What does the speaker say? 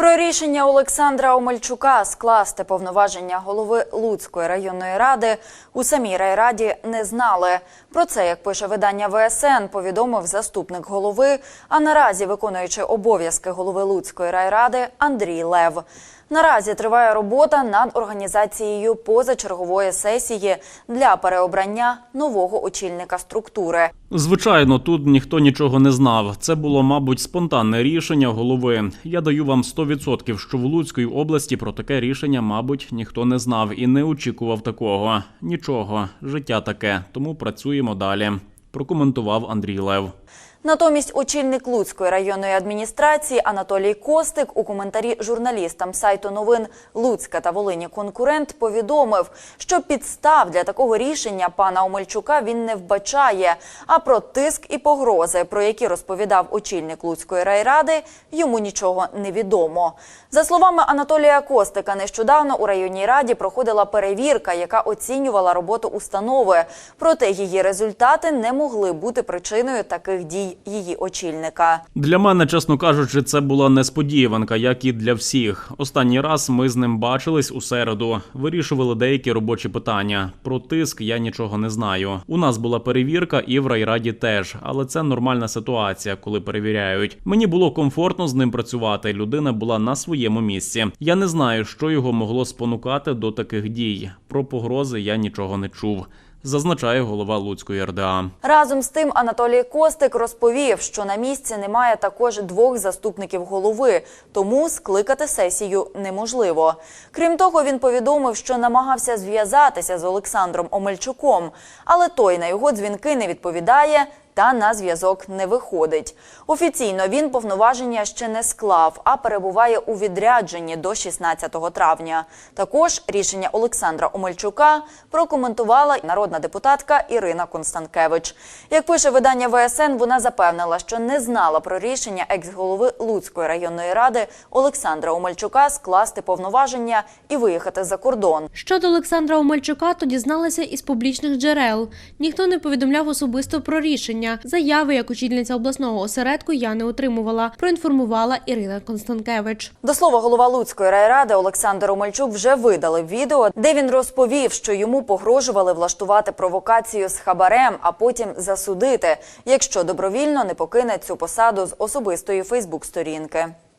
Про рішення Олександра Омельчука скласти повноваження голови Луцької районної ради у самій райраді не знали. Про це, як пише видання ВСН, повідомив заступник голови, а наразі виконуючи обов'язки голови Луцької райради Андрій Лев. Наразі триває робота над організацією позачергової сесії для переобрання нового очільника структури. Звичайно, тут ніхто нічого не знав. Це було, мабуть, спонтанне рішення голови. Я даю вам 100%, що в Луцькій області про таке рішення, мабуть, ніхто не знав і не очікував такого. Нічого, життя таке, тому працюємо далі. Прокоментував Андрій Лев. Натомість очільник Луцької районної адміністрації Анатолій Костик у коментарі журналістам сайту новин Луцька та Волині конкурент повідомив, що підстав для такого рішення пана Омельчука він не вбачає. А про тиск і погрози, про які розповідав очільник Луцької райради, йому нічого не відомо. За словами Анатолія Костика, нещодавно у районній раді проходила перевірка, яка оцінювала роботу установи. Проте її результати не могли бути причиною таких дій її очільника. Для мене, чесно кажучи, це була несподіванка, як і для всіх. Останній раз ми з ним бачились у середу, вирішували деякі робочі питання. Про тиск я нічого не знаю. У нас була перевірка, і в райраді теж, але це нормальна ситуація, коли перевіряють. Мені було комфортно з ним працювати. Людина була на своєму місці. Я не знаю, що його могло спонукати до таких дій. Про погрози я нічого не чув. Зазначає голова Луцької РДА. Разом з тим Анатолій Костик розповів, що на місці немає також двох заступників голови, тому скликати сесію неможливо. Крім того, він повідомив, що намагався зв'язатися з Олександром Омельчуком, але той на його дзвінки не відповідає. Та на зв'язок не виходить. Офіційно він повноваження ще не склав, а перебуває у відрядженні до 16 травня. Також рішення Олександра Омельчука прокоментувала народна депутатка Ірина Констанкевич. Як пише видання ВСН, вона запевнила, що не знала про рішення екс-голови Луцької районної ради Олександра Омельчука скласти повноваження і виїхати за кордон. Щодо Олександра Омельчука, то дізналася із публічних джерел. Ніхто не повідомляв особисто про рішення. Заяви як очільниця обласного осередку я не отримувала. Проінформувала Ірина Констанкевич. До слова, голова Луцької райради Олександр Омельчук вже видали відео, де він розповів, що йому погрожували влаштувати провокацію з хабарем, а потім засудити, якщо добровільно не покине цю посаду з особистої Фейсбук-сторінки.